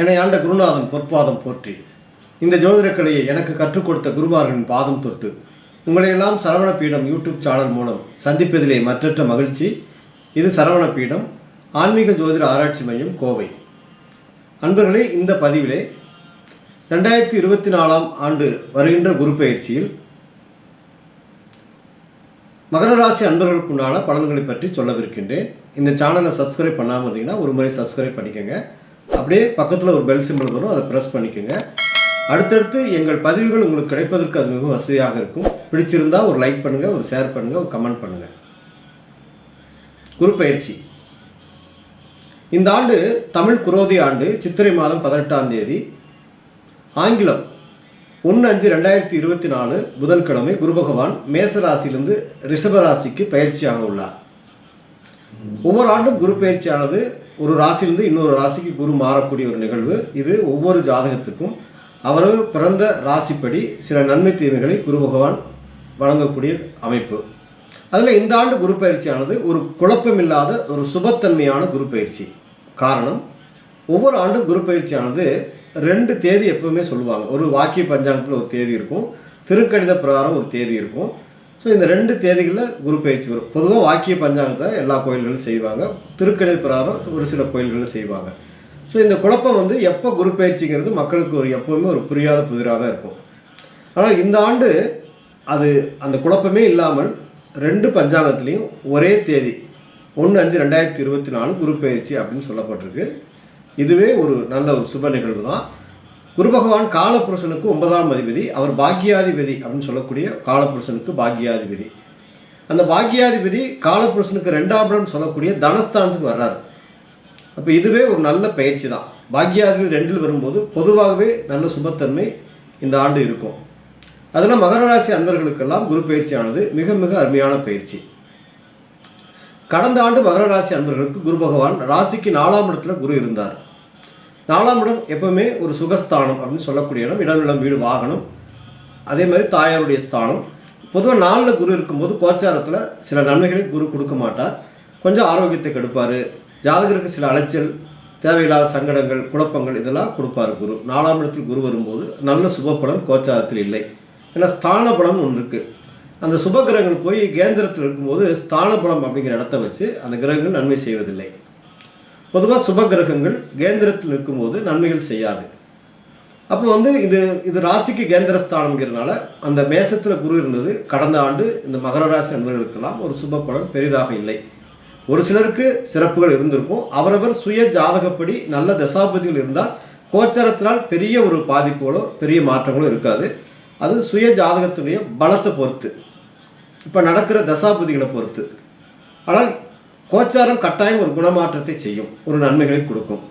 என்னை ஆண்ட குருநாதன் பொற்பாதம் போற்றி. இந்த ஜோதிட கலையை எனக்கு கற்றுக் கொடுத்த குருமார்களின் பாதம் தொட்டு உங்களையெல்லாம் சரவண பீடம் யூடியூப் சேனல் மூலம் சந்திப்பதிலே மற்றற்ற மகிழ்ச்சி. இது சரவண பீடம் ஆன்மீக ஜோதிட ஆராய்ச்சி மையம் கோவை. அன்பர்களே இந்த பதிவிலே ரெண்டாயிரத்தி இருபத்தி நாலாம் ஆண்டு வருகின்ற குரு பயிற்சியில் மகர ராசி அன்பர்களுக்குண்டான பலன்களை பற்றி சொல்லவிருக்கின்றேன். இந்த சேனலை சப்ஸ்கிரைப் பண்ணாமல் இருந்தீங்கன்னா ஒரு முறை சப்ஸ்கிரைப் பண்ணிக்கோங்க. அப்படியே பக்கத்தில் ஒரு பெல் சிம்பிள் வரும் அதை ப்ரெஸ் பண்ணிக்கோங்க. அடுத்தடுத்து எங்கள் பதிவுகள் உங்களுக்கு கிடைப்பதற்கு அது மிகவும் வசதியாக இருக்கும். பிடிச்சிருந்தா ஒரு லைக் பண்ணுங்கள் ஒரு ஷேர் பண்ணுங்கள் ஒரு கமெண்ட் பண்ணுங்கள் குரு பயிற்சி. இந்த ஆண்டு தமிழ் குரோதி ஆண்டு சித்திரை மாதம் பதினெட்டாம் தேதி ஆங்கிலம் ஒன்று அஞ்சு ரெண்டாயிரத்தி இருபத்தி நாலு புதன்கிழமை குரு பகவான் மேச ரிஷபராசிக்கு பயிற்சியாக உள்ளார். ஒவ்வொரு ஆண்டும் குரு பயிற்சியானது ஒரு ராசியிலிருந்து இன்னொரு ராசிக்கு குரு மாறக்கூடிய ஒரு நிகழ்வு. இது ஒவ்வொரு ஜாதகத்துக்கும் அவரது பிறந்த ராசிப்படி சில நன்மை தீமைகளை குரு பகவான் வழங்கக்கூடிய அமைப்பு. அதில் இந்த ஆண்டு குரு பயிற்சியானது ஒரு குழப்பமில்லாத ஒரு சுபத்தன்மையான குரு பயிற்சி. காரணம் ஒவ்வொரு ஆண்டும் குரு பயிற்சியானது ரெண்டு தேதி எப்பவுமே சொல்லுவாங்க. ஒரு வாக்கிய பஞ்சாங்கத்தில் ஒரு தேதி இருக்கும் திருக்கணித பிரகாரம் ஒரு தேதி இருக்கும். ஸோ இந்த ரெண்டு தேதிகளில் குரு பயிற்சி வரும். பொதுவாக வாக்கிய பஞ்சாங்கத்தை எல்லா கோயில்களும் செய்வாங்க. திருக்கடை பிராரம் ஒரு சில கோயில்களும் செய்வாங்க. ஸோ இந்த குழப்பம் வந்து எப்போ குரு பயிற்சிங்கிறது மக்களுக்கு ஒரு எப்போவுமே ஒரு புரியாத புதிராக தான் இருக்கும். ஆனால் இந்த ஆண்டு அது அந்த குழப்பமே இல்லாமல் ரெண்டு பஞ்சாங்கத்துலேயும் ஒரே தேதி ஒன்று அஞ்சு ரெண்டாயிரத்தி இருபத்தி நாலு குரு பயிற்சி அப்படின்னு சொல்லப்பட்டிருக்கு. இதுவே ஒரு நல்ல ஒரு சுப நிகழ்வு தான். குரு பகவான் காலபுருஷனுக்கு ஒன்பதாம் அதிபதி அவர் பாக்யாதிபதி அப்படின்னு சொல்லக்கூடிய காலபுருஷனுக்கு பாக்யாதிபதி. அந்த பாக்யாதிபதி காலபுருஷனுக்கு ரெண்டாம் இடம் சொல்லக்கூடிய தனஸ்தானத்துக்கு வர்றாரு. அப்போ இதுவே ஒரு நல்ல பயிற்சி தான். பாக்யாதிபதி ரெண்டில் வரும்போது பொதுவாகவே நல்ல சுபத்தன்மை இந்த ஆண்டு இருக்கும். அதில் மகர ராசி அன்பர்களுக்கெல்லாம் குரு பயிற்சியானது மிக மிக அருமையான பயிற்சி. கடந்த ஆண்டு மகர ராசி அன்பர்களுக்கு குரு பகவான் ராசிக்கு நாலாம் இடத்துல குரு இருந்தார். நாலாம் இடம் எப்பவுமே ஒரு சுகஸ்தானம் அப்படின்னு சொல்லக்கூடிய இடம். இடம் இடம் வீடு வாகனம். அதே மாதிரி தாயாருடைய ஸ்தானம். பொதுவாக நாலில் குரு இருக்கும்போது கோச்சாரத்தில் சில நன்மைகளை குரு கொடுக்க மாட்டார். கொஞ்சம் ஆரோக்கியத்தை கெடுப்பார். ஜாதகருக்கு சில அலைச்சல் தேவையில்லாத சங்கடங்கள் குழப்பங்கள் இதெல்லாம் கொடுப்பார் குரு. நாலாம் இடத்தில் குரு வரும்போது நல்ல சுபப்படம் கோச்சாரத்தில் இல்லை. ஏன்னா ஸ்தான பலம் ஒன்று இருக்குது அந்த சுப கிரகங்கள் போய் கேந்திரத்தில் இருக்கும்போது ஸ்தான பலம் அப்படிங்கிற இடத்த வச்சு அந்த கிரகங்கள் நன்மை செய்வதில்லை. பொதுவாக சுப கிரகங்கள் கேந்திரத்தில் இருக்கும்போது நன்மைகள் செய்யாது. அப்போ வந்து இது இது ராசிக்கு கேந்திரஸ்தானங்கிறதுனால அந்த மேசத்தில் குரு இருந்தது. கடந்த ஆண்டு இந்த மகர ராசி நண்பர்களுக்கெல்லாம் ஒரு சுப பலன் பெரிதாக இல்லை. ஒரு சிலருக்கு சிறப்புகள் இருந்திருக்கும். அவரவர் சுய ஜாதகப்படி நல்ல தசாபதிகள் இருந்தால் கோச்சாரத்தினால் பெரிய ஒரு பாதிப்புகளோ பெரிய மாற்றங்களோ இருக்காது. அது சுய ஜாதகத்துடைய பலத்தை பொறுத்து. இப்போ நடக்கிற தசாபதிகளை பொறுத்து. ஆனால் கோச்சாரம் கட்டாயம் ஒரு குணமாற்றத்தை செய்யும் ஒரு நன்மைகளை கொடுக்கும்.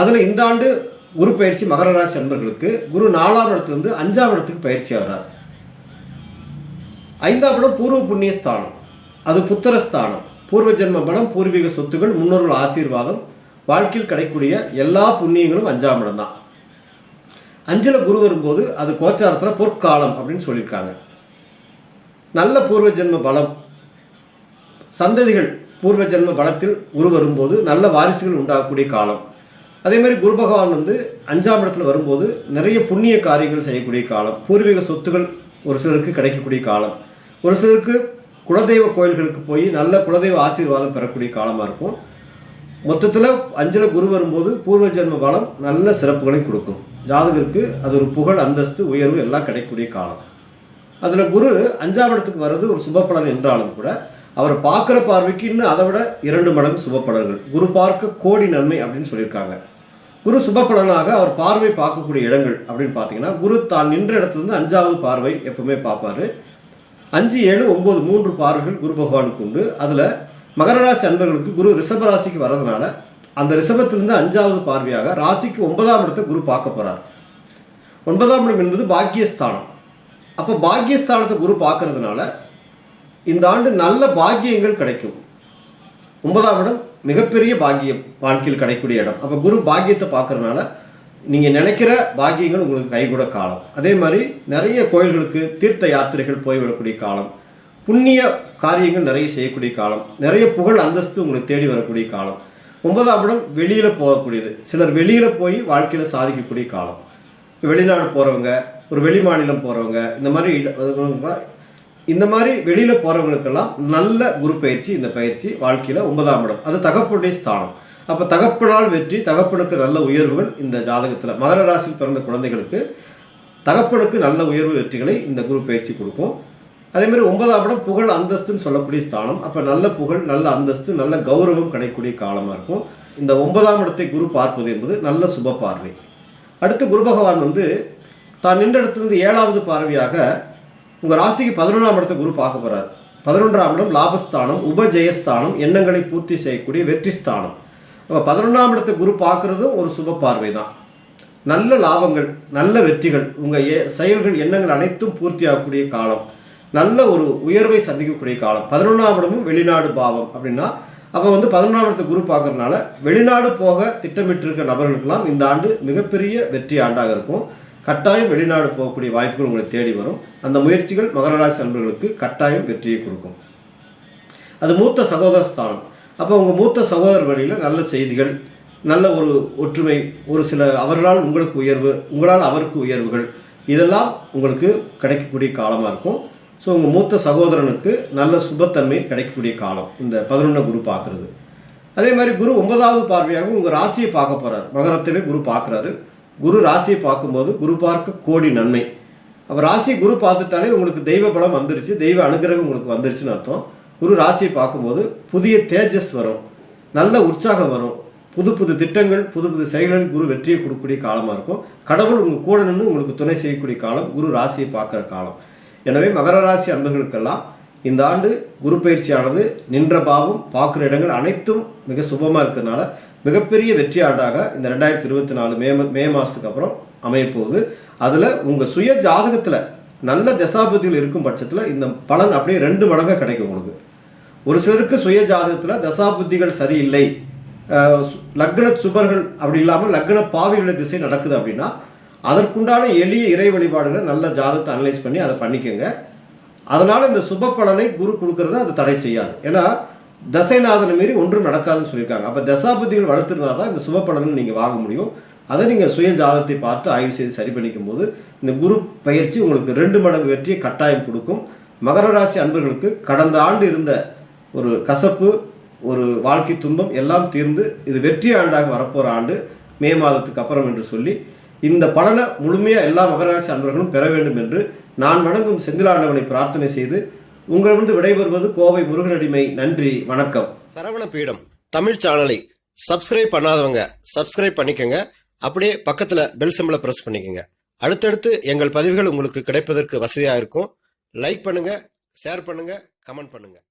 அதில் இந்த ஆண்டு குரு பயிற்சி மகர ராசி அன்பர்களுக்கு குரு நாலாம் இடத்துலேருந்து அஞ்சாம் இடத்துக்கு பயிற்சி ஆகிறார். ஐந்தாம் இடம் பூர்வ புண்ணிய ஸ்தானம். அது புத்திரஸ்தானம் பூர்வ ஜென்ம பலம் பூர்வீக சொத்துகள் முன்னோர்கள் ஆசீர்வாதம் வாழ்க்கையில் கிடைக்கூடிய எல்லா புண்ணியங்களும் அஞ்சாம் இடம் தான். அஞ்சில் குரு வரும்போது அது கோச்சாரத்தில் பொற்காலம் அப்படின்னு சொல்லியிருக்காங்க. நல்ல பூர்வ ஜென்ம பலம் சந்ததிகள் பூர்வ ஜென்ம பலத்தில் குரு வரும்போது நல்ல வாரிசுகள் உண்டாகக்கூடிய காலம். அதே மாதிரி குரு பகவான் வந்து அஞ்சாம் இடத்துல வரும்போது நிறைய புண்ணிய காரியங்கள் செய்யக்கூடிய காலம். பூர்வீக சொத்துகள் ஒரு சிலருக்கு கிடைக்கக்கூடிய காலம். ஒரு சிலருக்கு குலதெய்வ கோயில்களுக்கு போய் நல்ல குலதெய்வ ஆசீர்வாதம் பெறக்கூடிய காலமாக இருக்கும். மொத்தத்தில் அஞ்சில் குரு வரும்போது பூர்வ ஜென்ம பலம் நல்ல சிறப்புகளை கொடுக்கும். ஜாதகருக்கு அது ஒரு புகழ் அந்தஸ்து உயர்வு எல்லாம் கிடைக்கக்கூடிய காலம். அதில் குரு அஞ்சாம் இடத்துக்கு வர்றது ஒரு சுபப்பலன் என்றாலும் கூட அவர் பார்க்குற பார்வைக்கு இன்னும் அதை விட இரண்டு மடங்கு சுபப்பலன்கள். குரு பார்க்க கோடி நன்மை அப்படின்னு சொல்லியிருக்காங்க. குரு சுபப்பலனாக அவர் பார்வை பார்க்கக்கூடிய இடங்கள் அப்படின்னு பார்த்தீங்கன்னா குரு தான் நின்ற இடத்துலேருந்து அஞ்சாவது பார்வை எப்பவுமே பார்ப்பாரு. அஞ்சு ஏழு ஒம்பது மூன்று பார்வைகள் குரு பகவானுக்கு உண்டு. அதில் மகர ராசி அன்பர்களுக்கு குரு ரிஷப ராசிக்கு வர்றதுனால அந்த ரிஷபத்திலிருந்து அஞ்சாவது பார்வையாக ராசிக்கு ஒன்பதாம் இடத்தை குரு பார்க்க போகிறார் ஒன்பதாம் இடம் என்பது பாக்கியஸ்தானம். அப்போ பாக்கியஸ்தானத்தை குரு பார்க்கறதுனால இந்த ஆண்டு நல்ல பாக்கியங்கள் கிடைக்கும். ஒன்பதாம் இடம் மிகப்பெரிய பாக்கியம் வாழ்க்கையில் கிடைக்கக்கூடிய இடம். அப்போ குரு பாக்கியத்தை பார்க்குறதுனால நீங்கள் நினைக்கிற பாக்கியங்கள் உங்களுக்கு கைகூட காலம். அதே மாதிரி நிறைய கோயில்களுக்கு தீர்த்த யாத்திரைகள் போய்விடக்கூடிய காலம். புண்ணிய காரியங்கள் நிறைய செய்யக்கூடிய காலம். நிறைய புகழ் அந்தஸ்து உங்களுக்கு தேடி வரக்கூடிய காலம். ஒன்பதாம் இடம் வெளியில் போகக்கூடியது. சிலர் வெளியில் போய் வாழ்க்கையில் சாதிக்கக்கூடிய காலம். வெளிநாடு போகிறவங்க ஒரு வெளி மாநிலம் போகிறவங்க இந்த மாதிரி இந்த மாதிரி வெளியில் போகிறவங்களுக்கெல்லாம் நல்ல குரு பயிற்சி இந்த பயிற்சி வாழ்க்கையில் ஒன்பதாம் இடம். அது தகப்பனுடைய ஸ்தானம். அப்போ தகப்பனால் வெற்றி தகப்பனுக்கு நல்ல உயர்வுகள் இந்த ஜாதகத்தில். மகர ராசியில் பிறந்த குழந்தைகளுக்கு தகப்பனுக்கு நல்ல உயர்வு வெற்றிகளை இந்த குரு பயிற்சி கொடுக்கும். அதே மாதிரி ஒன்பதாம் இடம் புகழ் அந்தஸ்துன்னு சொல்லக்கூடிய ஸ்தானம். அப்போ நல்ல புகழ் நல்ல அந்தஸ்து நல்ல கௌரவம் கிடைக்கக்கூடிய காலமாக இருக்கும். இந்த ஒன்பதாம் இடத்தை குரு பார்ப்பது என்பது நல்ல சுப பார்வை. அடுத்து குரு பகவான் வந்து தான் நின்ற இடத்துலேருந்து ஏழாவது பார்வையாக உங்கள் ராசிக்கு பதினொன்றாம் இடத்த குரு பார்க்க போகிறார் பதினொன்றாம் இடம் லாபஸ்தானம் உபஜெயஸ்தானம் எண்ணங்களை பூர்த்தி செய்யக்கூடிய வெற்றி ஸ்தானம் அப்போ பதினொன்றாம் இடத்த குரு பார்க்குறதும் ஒரு சுப பார்வை தான் நல்ல லாபங்கள் நல்ல வெற்றிகள் உங்கள் செயல்கள் எண்ணங்கள் அனைத்தும் பூர்த்தி ஆகக்கூடிய காலம். நல்ல ஒரு உயர்வை சந்திக்கக்கூடிய காலம். பதினொன்றாம் இடமும் வெளிநாடு பாவம் அப்படின்னா அப்போ வந்து பதினொன்றாம் இடத்த குரு பார்க்கறதுனால வெளிநாடு போக திட்டமிட்டிருக்க நபர்களுக்கெல்லாம் இந்த ஆண்டு மிகப்பெரிய வெற்றி ஆண்டாக இருக்கும். கட்டாயம் வெளிநாடு போகக்கூடிய வாய்ப்புகள் உங்களை தேடி வரும். அந்த முயற்சிகள் மகர ராசி கட்டாயம் வெற்றியை கொடுக்கும். அது மூத்த சகோதர ஸ்தானம். அப்போ உங்கள் மூத்த சகோதரர் வழியில் நல்ல செய்திகள் நல்ல ஒரு ஒற்றுமை ஒரு சில அவர்களால் உங்களுக்கு உயர்வு உங்களால் அவருக்கு உயர்வுகள் இதெல்லாம் உங்களுக்கு கிடைக்கக்கூடிய காலமாக இருக்கும். ஸோ உங்கள் மூத்த சகோதரனுக்கு நல்ல சுபத்தன்மை கிடைக்கக்கூடிய காலம் இந்த பதினொன்று குரு பார்க்குறது அதே மாதிரி குரு ஒன்பதாவது பார்வையாக உங்கள் ராசியை பார்க்க போகிறார் மகரத்திலே குரு பார்க்குறாரு குரு ராசியை பார்க்கும்போது குரு பார்க்க கோடி நன்மை. அப்போ ராசியை குரு பார்த்துட்டாலே உங்களுக்கு தெய்வ பலம் வந்துருச்சு தெய்வ அனுகிரகம் உங்களுக்கு வந்துருச்சுன்னு அர்த்தம். குரு ராசியை பார்க்கும்போது புதிய தேஜஸ் வரும் நல்ல உற்சாகம் வரும். புது புது திட்டங்கள் புது புது செயல்களில் குரு வெற்றியை கொடுக்கக்கூடிய காலமாக இருக்கும். கடவுள் உங்கள் கூட நின்று உங்களுக்கு துணை செய்யக்கூடிய காலம் குரு ராசியை பார்க்குற காலம். எனவே மகர ராசி அன்பர்களுக்கெல்லாம் இந்த ஆண்டு குரு பயிற்சியானது நின்ற பாவம் பார்க்குற இடங்கள் அனைத்தும் மிக சுபமாக இருக்கிறதுனால மிகப்பெரிய வெற்றி ஆண்டாக இந்த ரெண்டாயிரத்தி இருபத்தி நாலு மே மே மாதத்துக்கு அப்புறம் அமையப்போகுது. அதில் உங்கள் சுய ஜாதகத்தில் நல்ல தசாபதிகள் இருக்கும் பட்சத்தில் இந்த பலன் அப்படியே ரெண்டு மடங்காக கிடைக்கும் உங்களுக்கு. ஒரு சிலருக்கு சுய ஜாதகத்தில் தசாபுத்திகள் சரியில்லை லக்ன சுபர்கள் அப்படி இல்லாமல் லக்ன பாவிகள திசை நடக்குது அப்படின்னா அதற்குண்டான எளிய இறை வழிபாடுகளை நல்ல ஜாதகத்தை அனலைஸ் பண்ணி அதை பண்ணிக்கோங்க. அதனால் இந்த சுப பலனை குரு கொடுக்கறத அது தடை செய்யாது. ஏன்னா தசைநாதனை மீறி ஒன்றும் நடக்காதுன்னு சொல்லியிருக்காங்க. அப்போ தசாபதிகள் வளர்த்துருந்தா தான் இந்த சுப பலனை நீங்கள் வாங்க முடியும். அதை நீங்கள் சுய ஜாதகத்தை பார்த்து ஆய்வு செய்து சரி பண்ணிக்கும் போது இந்த குரு பயிற்சி உங்களுக்கு ரெண்டு மடங்கு வெற்றியை கட்டாயம் கொடுக்கும். மகர ராசி அன்பர்களுக்கு கடந்த ஆண்டு இருந்த ஒரு கசப்பு ஒரு வாழ்க்கை துன்பம் எல்லாம் தீர்ந்து இது வெற்றி ஆண்டாக வரப்போகிற ஆண்டு மே மாதத்துக்கு அப்புறம் என்று சொல்லி இந்த பலனை முழுமையாக எல்லா மகராசி அன்பர்களும் பெற வேண்டும் என்று நான் வணங்கும் செந்திலாண்டவனை பிரார்த்தனை செய்து உங்களிடம் விடைபெறுவது கோவை முருகனடிமை. நன்றி வணக்கம். சரவண பீடம் தமிழ் சேனலை சப்ஸ்கிரைப் பண்ணாதவங்க சப்ஸ்கிரைப் பண்ணிக்கங்க. அப்படியே பக்கத்தில் பெல் சிம்பலை ப்ரெஸ் பண்ணிக்கோங்க. அடுத்தடுத்து எங்கள் பதிவுகள் உங்களுக்கு கிடைப்பதற்கு வசதியாக இருக்கும். லைக் பண்ணுங்கள் ஷேர் பண்ணுங்கள் கமெண்ட் பண்ணுங்கள்